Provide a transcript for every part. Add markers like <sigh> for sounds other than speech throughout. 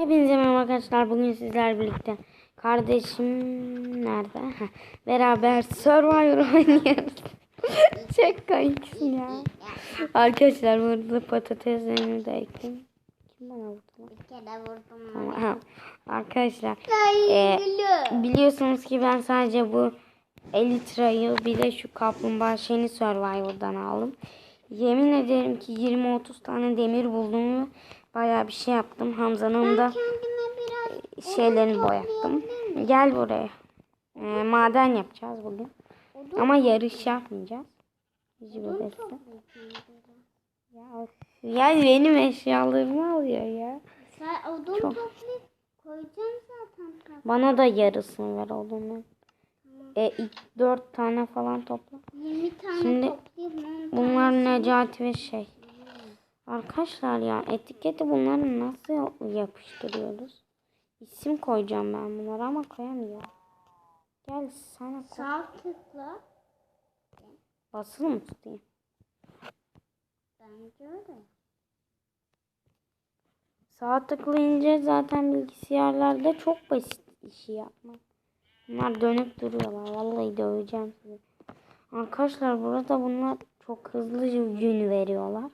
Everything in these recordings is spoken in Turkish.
Hepinize merhaba arkadaşlar. Bugün sizler birlikte kardeşim nerede? Heh, Beraber Survivor oynuyoruz. <laughs> Çok komiksin ya. Arkadaşlar burada patateslerimi de ektim. Kim bana vurdu? Bir kere vurdum. Tamam. Arkadaşlar gülü. biliyorsunuz ki ben sadece bu Elytra'yı bir de şu kaplumbağa şeyini Survivor'dan aldım. Yemin ederim ki 20-30 tane demir buldum ve bayağı bir şey yaptım. Hamza'nın da şeylerini boyattım. Gel buraya. Ee, maden yapacağız bugün. Ama yarış yapmayacağız. Ya, ya benim eşyalarımı alıyor ya. Sen odun Çok. koyacaksın zaten. Bana da yarısını ver oğlum. E, dört tane falan topla. 20 tane Şimdi toplayıp on Bunlar Necati ve şey. Arkadaşlar ya etiketi bunları nasıl yapıştırıyoruz? İsim koyacağım ben bunlara ama koyamıyorum. Gel sana koy. Sağ tıkla. Basılı mı tutayım? Bence öyle. Sağ tıklayınca zaten bilgisayarlarda çok basit işi yapmak. Bunlar dönüp duruyorlar. Vallahi döveceğim sizi. Arkadaşlar burada bunlar çok hızlı gün veriyorlar.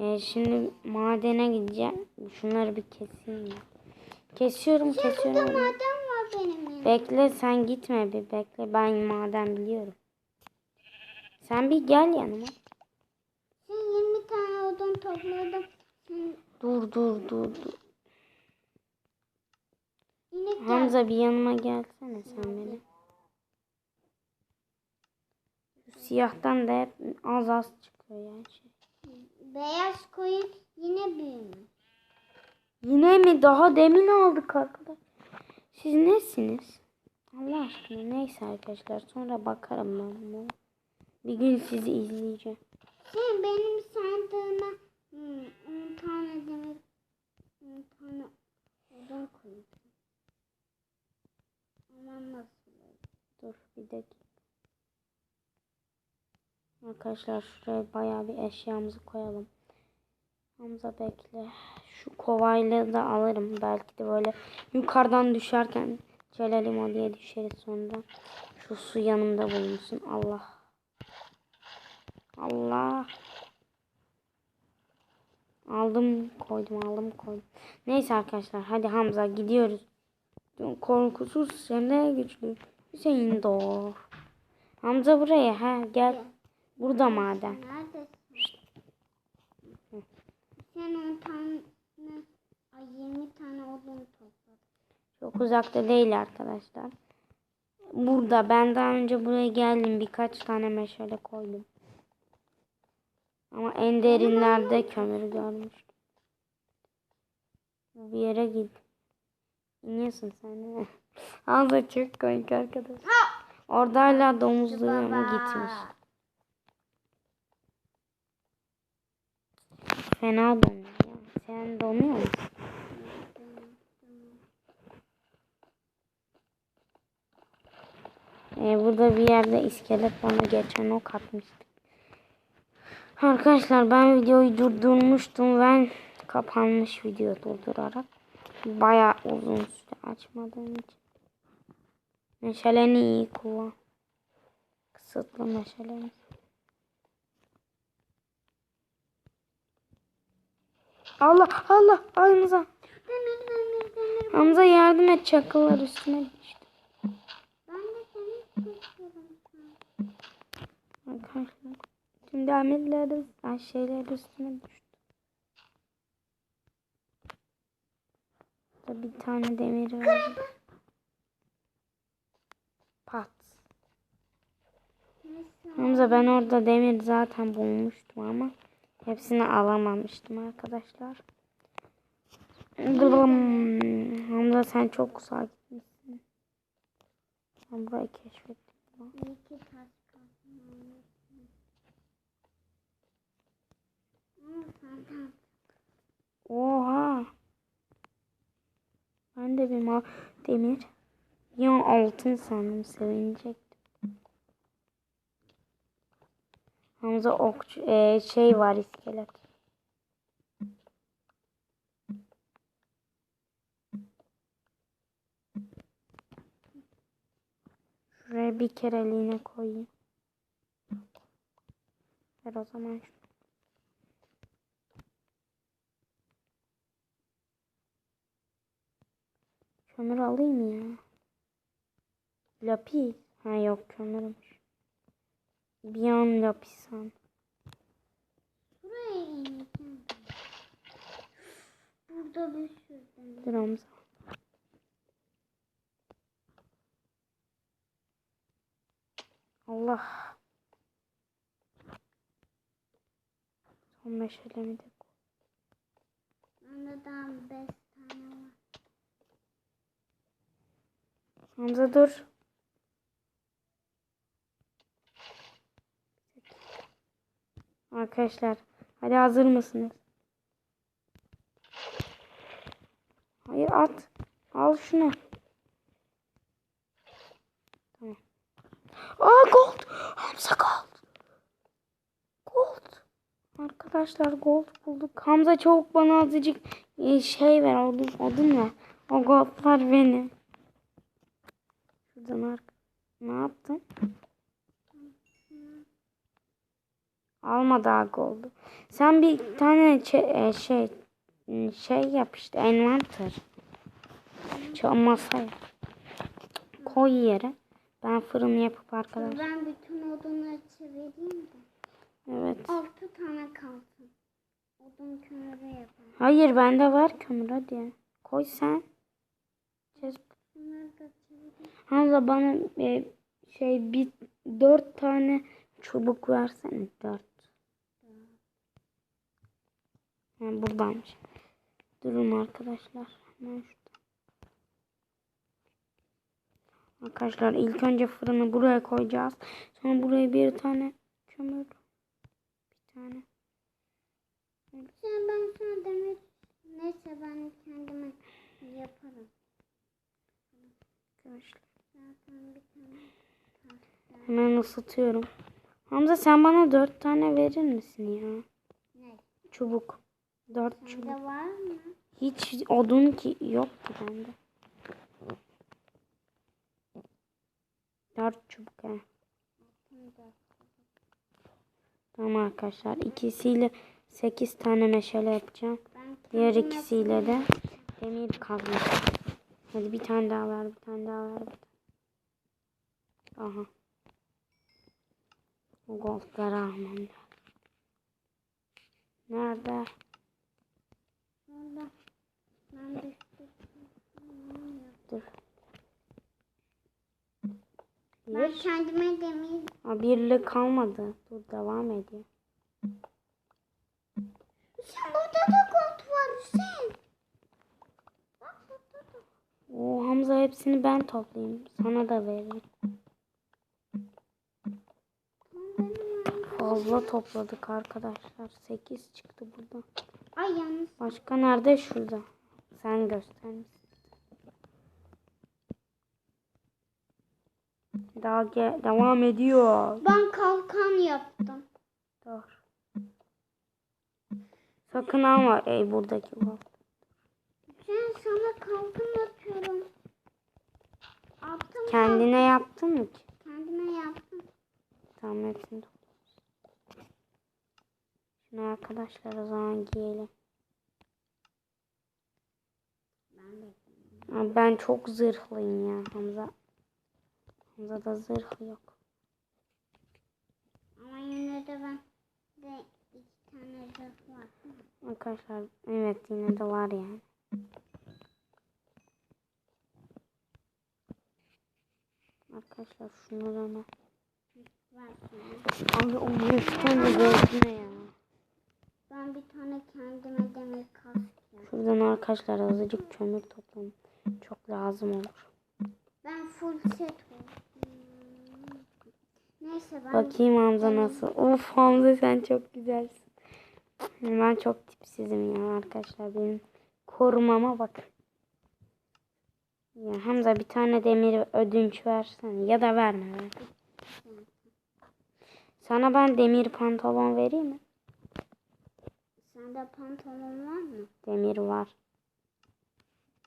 Ee, şimdi madene gideceğim. Şunları bir keseyim ya. Kesiyorum Burada kesiyorum. maden var benim yanımda. Bekle sen gitme bir bekle. Ben maden biliyorum. Sen bir gel yanıma. Sen 20 tane odun topladım. Dur dur dur dur. yine gel. Hamza bir yanıma gelsene sen benim. Siyahtan da hep az az çıkıyor yani şey. Beyaz koyun yine büyümüş. Yine mi? Daha demin aldık arkadaş. Siz nesiniz? Allah aşkına neyse arkadaşlar sonra bakarım ben buna. Bir gün sizi izleyeceğim. Sen benim sandığıma hmm, 10 tane demir 10 tane odun koyacaksın. Ama nasıl? Dur bir dakika. Arkadaşlar şuraya bayağı bir eşyamızı koyalım. Hamza bekle. Şu kovayla da alırım. Belki de böyle yukarıdan düşerken Celal'im o diye düşeriz sonra. Şu su yanımda bulunsun. Allah. Allah. Aldım koydum aldım koydum. Neyse arkadaşlar hadi Hamza gidiyoruz. Korkusuz hem de güçlü. Hüseyin doğur. Hamza buraya ha gel. Burada maden. Neredesin? Sen 10 tane ay 20 tane odun topladın. Çok uzakta değil arkadaşlar. Burada ben daha önce buraya geldim birkaç tane meşale koydum. Ama en derinlerde kömür görmüştüm. Bir yere git. İniyorsun sen mi? Hamza <laughs> çok komik arkadaş. Orada hala domuzluğu mu gitmiş. Fena donuyor. Sen donuyor musun? Ee, burada bir yerde iskelet bana geçen ok atmıştı. Arkadaşlar ben videoyu durdurmuştum. Ben kapanmış video durdurarak. Baya uzun süre açmadığım için. Meşaleni iyi kullan. Kısıtlı meşaleni. Allah Allah Hamza. Hamza yardım et çakıllar üstüne düştü. Ben de seni tutuyorum. Arkadaşlar. Tüm demirler ay şeyler üstüne düştü. Burada bir tane demir var. Pat. Hamza ben orada demir zaten bulmuştum ama hepsini alamamıştım arkadaşlar. Hamza sen çok uzağa gitmişsin. Ben burayı keşfettim. Oha. Ben de bir ma demir. Ya altın sandım sevinecektim. Hamza okçu e, şey var iskelet. Şuraya bir kereliğine koyayım. Ver o zaman şu. Kömür alayım ya. Lapis. Ha yok kömürmüş. Bir an lapis san. Buraya ineceğim. Burada bir sürü Hamza. Allah. Son meşalemi de koy. Bende daha beş tane var. Hamza dur. Arkadaşlar hadi hazır mısınız? Hayır at. Al şunu. Tamam. Aa gold. Hamza gold. Gold. Arkadaşlar gold bulduk. Hamza çabuk bana azıcık e, şey ver odun, odun ver. O goldlar benim. Şuradan arka. Ne yaptın? Alma daha goldu. Sen bir tane şey m, şey yap işte envanter. Şu masaya. Koy yere. Ben fırın yapıp arkadaş. Ben bütün odunları çevireyim de. Evet. Altı tane kalsın. Odun kömürü yapalım. Hayır bende var kömür hadi. Koy sen. Hamza bana e, şey bir dört tane çubuk versene. Dört. Ha, buradaymış. Durun arkadaşlar. Hemen. Arkadaşlar ilk önce fırını buraya koyacağız. Sonra buraya bir tane kömür. Bir tane. Sen ben sana demir neyse ben kendime yaparım. Arkadaşlar. Zaten bir tane tahta. Hemen ısıtıyorum. Hamza sen bana dört tane verir misin ya? Ne? Çubuk. Dört çubuk. Sende var mı? Hiç odun ki yok ki bende. Dört çubuk he. Tamam arkadaşlar. ikisiyle sekiz tane meşale yapacağım. Diğer ikisiyle de demir kazma. Hadi bir tane daha ver, bir tane daha ver. Aha. Almam lazım. Nerede? Orada. Ben Bir. kendime demir Aa, birlik kalmadı. Dur devam ediyor. Sen burada da gold var Hüseyin. Bak burada da. O Hamza hepsini ben toplayayım. Sana da veririm. Fazla topladık arkadaşlar. 8 çıktı burada. Ay yalnız. Başka nerede? Şurada. Sen göster. Daha ge- devam ediyor. Ben kalkan yaptım. Dur. Sakın alma ey buradaki bu. Sen sana kalkan atıyorum. Attım Kendine yaptın mı ki? Kendime yaptım. Tamam hepsini. Şunu arkadaşlar o zaman giyelim. Ben çok zırhlıyım ya Hamza. Hamza'da zırh yok. Ama yine de ben de iki tane zırh var. Arkadaşlar evet yine de var yani. Arkadaşlar hemen. Var sana. Abi o yüzden de gözüne ya. Ben bir tane kendime demir kask yaptım. Şuradan arkadaşlar azıcık kömür toplayın. Çok lazım olur. Ben full set. Neyse ben Bakayım Hamza nasıl. Of Hamza sen çok güzelsin. Ben çok tipsizim ya arkadaşlar. Benim korumama bak. Ya Hamza bir tane demir ödünç versen ya da verme ver. Sana ben demir pantolon vereyim mi? Sende pantolon var mı? Demir var.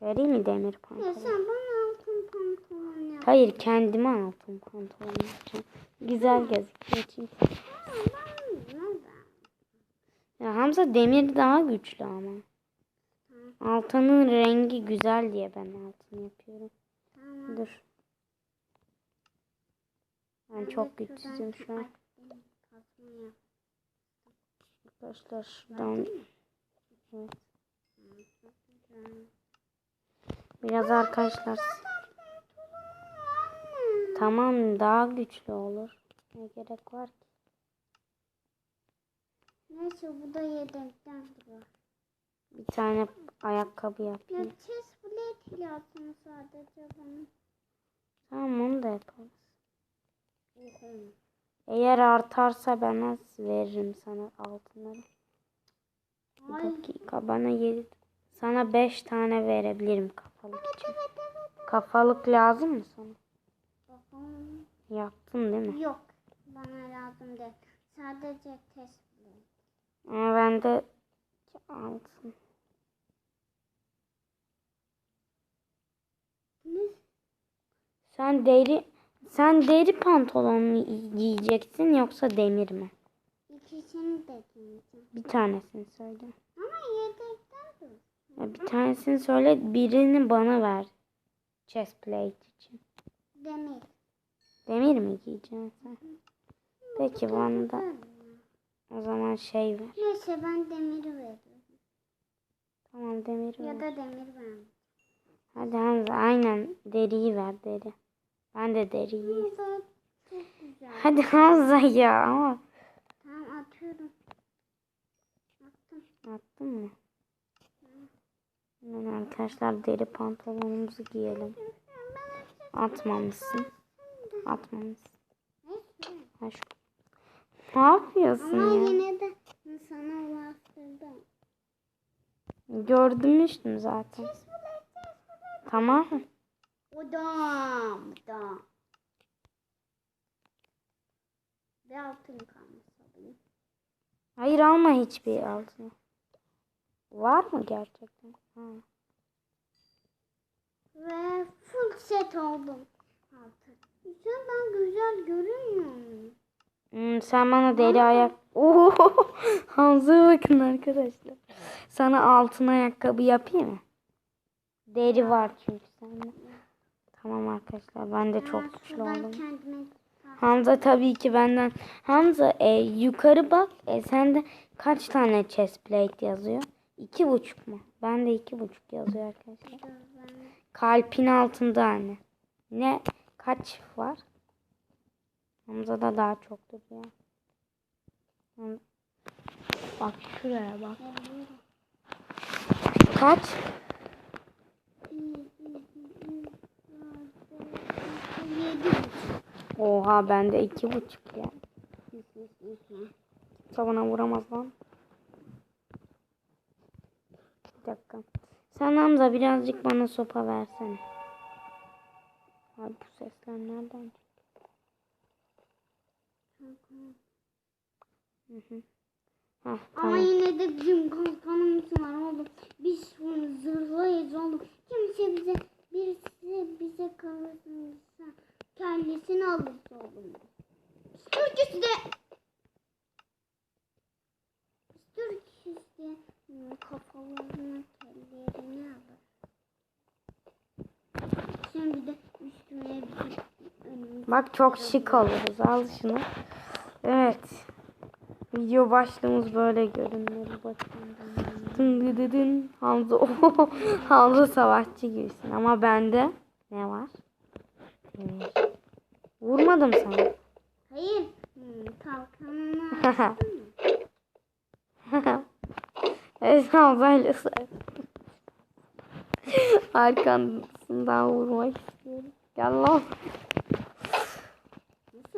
Vereyim mi demir Ya pantolon? sen bana altın pantolon Hayır kendime altın pantolon yapacağım. Güzel gözüküyor çünkü. Ya Hamza demir daha güçlü ama. Altının rengi güzel diye ben altın yapıyorum. Tamam. Dur. Ben çok güçsüzüm şu an. Arkadaşlar şuradan evet. biraz arkadaşlar tamam daha güçlü olur. Ne gerek var ki? Neyse bu da yedekten duruyor. Bir tane ayakkabı Ya yapayım plate lazım sadece bana. Tamam onu da yaparız. Eğer artarsa ben az veririm sana altınları. Bir dakika bana yedi. Sana beş tane verebilirim kafalık için. Kafalık lazım mı sana? Bakalım. Yaptın değil mi? Yok. Bana lazım değil. Sadece test plate. Ama bende altın. Ne? Sen deri sen deri pantolon mu giyeceksin yoksa demir mi? İkisini de giyeceğim. Bir tanesini söyle. Ama yedekten dur. Ya bir tanesini söyle, birini bana ver. Chest plate için. Demir. Demir mi giyeceksin sen? Peki bana da o zaman şey ver. Neyse ben demiri veriyorum. Tamam demir Ya ver. da demir ver. Hadi Hamza aynen deriyi ver deri. Ben de deriyi. Hadi Hamza ya ama Tamam atıyorum. Attım. attın mı? Hemen arkadaşlar deri pantolonumuzu giyelim. Atmamışsın. Atmamışsın. Şu- Ne yapıyorsun Ama ya? yine de sana bastırdım. Gördümüştüm zaten. Tamam. O da. Bu da. Bir altın kalmış alayım. Hayır alma hiçbir altını. Var mı gerçekten? Ha. Ve full set oldum. Altın. Sen ben güzel görünmüyor muyum? Hmm, sen bana deri ayak... Oo, <laughs> Hamza'ya bakın arkadaşlar. Sana altın ayakkabı yapayım mı? Deri var çünkü sende. Tamam arkadaşlar ben de Ben çok güçlü oldum. kendime Hamza tabii ki benden. Hamza e, yukarı bak. E, sende kaç tane chest plate yazıyor? İki buçuk mu? Bende iki buçuk yazıyor arkadaşlar. ben Kalpin altında hani. Ne? Kaç var? Hamza'da daha çoktur ya. Ham- Bak şuraya bak. Kaç? Oha bende iki buçuk ya. Savuna vuramaz lan. Bir dakika. Sen Hamza birazcık bana sopa versene. Abi bu sesler nereden? Hı hı. Hah, Ama yine de bizim kalkanımız var oğlum. Biz bunu zırhlayız oğlum. Kimse bize birisi bize kalırsa kellesini alırsa oğlum. Türküsü de Türküsü de hmm, kafalarına kellerini alır. Şimdi de üstüne bir önümüze Bak çok şık oluruz. Al şunu. Evet. Video başlığımız böyle görünüyor. Bakın. Dın dı dı dın. Hamza. <laughs> Hamza savaşçı gibisin. Ama bende ne var? Demir. Vurmadım sana. Hayır. Hmm, kalkanını evet Hamza'yla say- Arkasından vurmak istiyorum. Gel lan.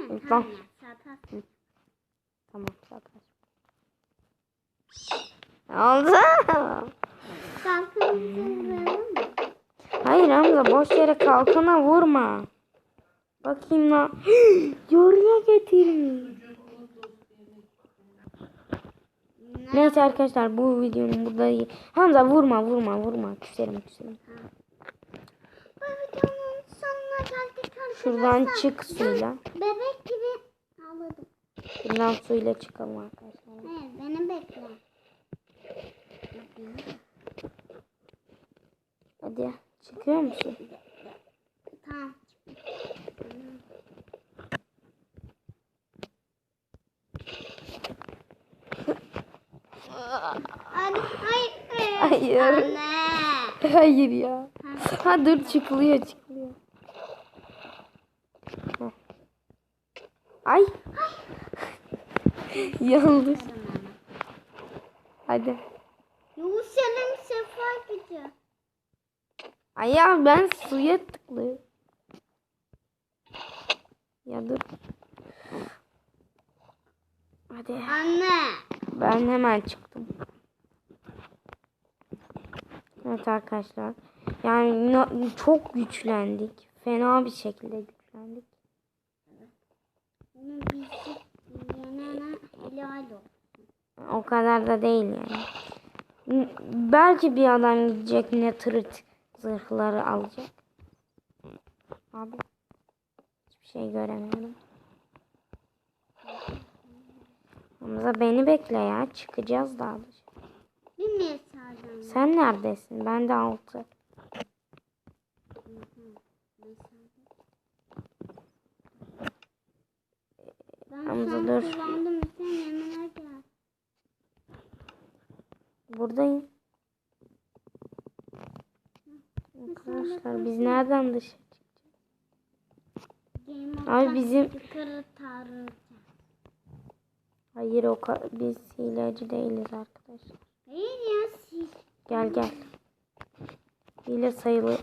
Sen Tamam. Satarsın. Tamam verir mi? Hayır Hamza boş yere kalkana vurma. Bakayım lan. <gasps> Yoruya getirmiş. Neyse arkadaşlar bu videonun burada Hamza vurma vurma vurma küserim küserim. Bu videonun sonuna geldik Şuradan çık suyla. Bebek gibi ağladım. Şuradan suyla çıkalım arkadaşlar. Hayır beni bekle. Hadi çıkıyor musun? Tamam. Anne, hayır. Hayır. Anne. Hayır ya. Ha dur çıkılıyor çıkılıyor. Heh. Ay. Yanlış. Hadi. Yavuz senin sefa gücü. Ay ya ben suya tıklıyorum. Ya dur. Hadi. Anne. Ben hemen çıktım. Evet arkadaşlar. Yani çok güçlendik. Fena bir şekilde bizi yenene helal olsun. O kadar da değil yani. Belki bir adam gidecek ne tırıt zırhları alacak. Abi. Hiçbir şey göremiyorum. Hamza beni bekle ya. Çıkacağız daha dışarı. Bir mesajdan. Sen neredesin? Ben de altı. Ben Hamza dur. Buradayım. Arkadaşlar biz nereden dışarı of Abi bizim-. Hayır o biz hileci değiliz arkadaşlar. Hayır ya siz. Gel gel. Hile sayılı.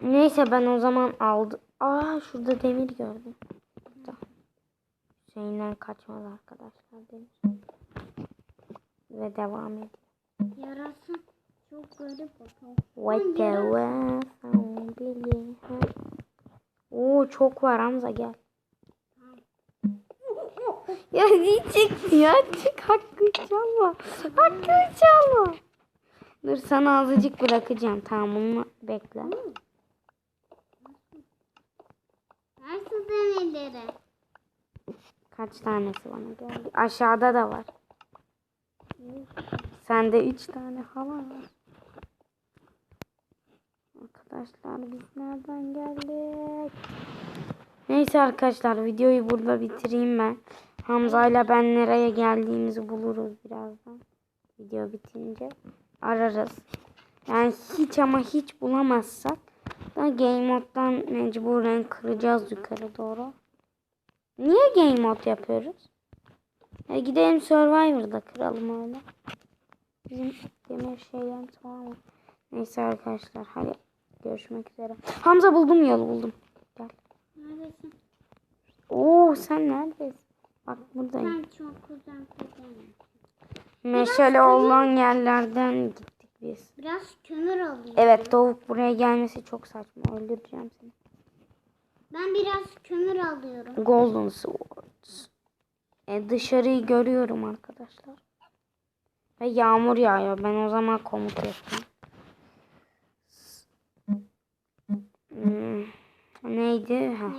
Neyse ben o zaman aldım. Aa şurada demir gördüm. Burada. Hüseyin'den kaçmaz arkadaşlar demir. Ve devam ediyor. Yarası çok garip. What the world. Oo çok var Hamza gel. Ya niye çık ya çık hakkı çalma. Hakkı çalma. Dur sana azıcık bırakacağım tamam bunu bekle. Ver demirleri. Kaç tanesi bana geldi. Aşağıda da var. Sende üç tane falan var. Arkadaşlar biz nereden geldik? Neyse arkadaşlar videoyu burada bitireyim ben. Hamza ile ben nereye geldiğimizi buluruz birazdan. Video bitince ararız. Yani hiç ama hiç bulamazsak da game moddan mecburen kıracağız yukarı doğru. Niye game mod yapıyoruz? E gidelim Survivor'da kıralım öyle. Bizim demir şeyler tamam mı? Neyse arkadaşlar hadi görüşmek üzere. Hamza buldum yolu buldum. Gel. Neredesin? Oo sen neredesin? Bak buradayım. Ben çok güzel kuzenim. Meşale olan yerlerden gittik biz. Biraz kömür alayım. Evet Tavuk buraya gelmesi çok saçma. Öldüreceğim seni. Ben biraz kömür alıyorum. Golden Swords. E, dışarıyı görüyorum arkadaşlar. Ve yağmur yağıyor. Ben o zaman komut yaptım. Hmm, Neydi? Ha.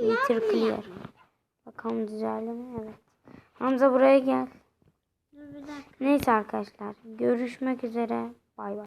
Meter clear. Bakalım düzeldi mi? Evet. Hamza buraya gel. Neyse arkadaşlar. Görüşmek üzere. Bay bay.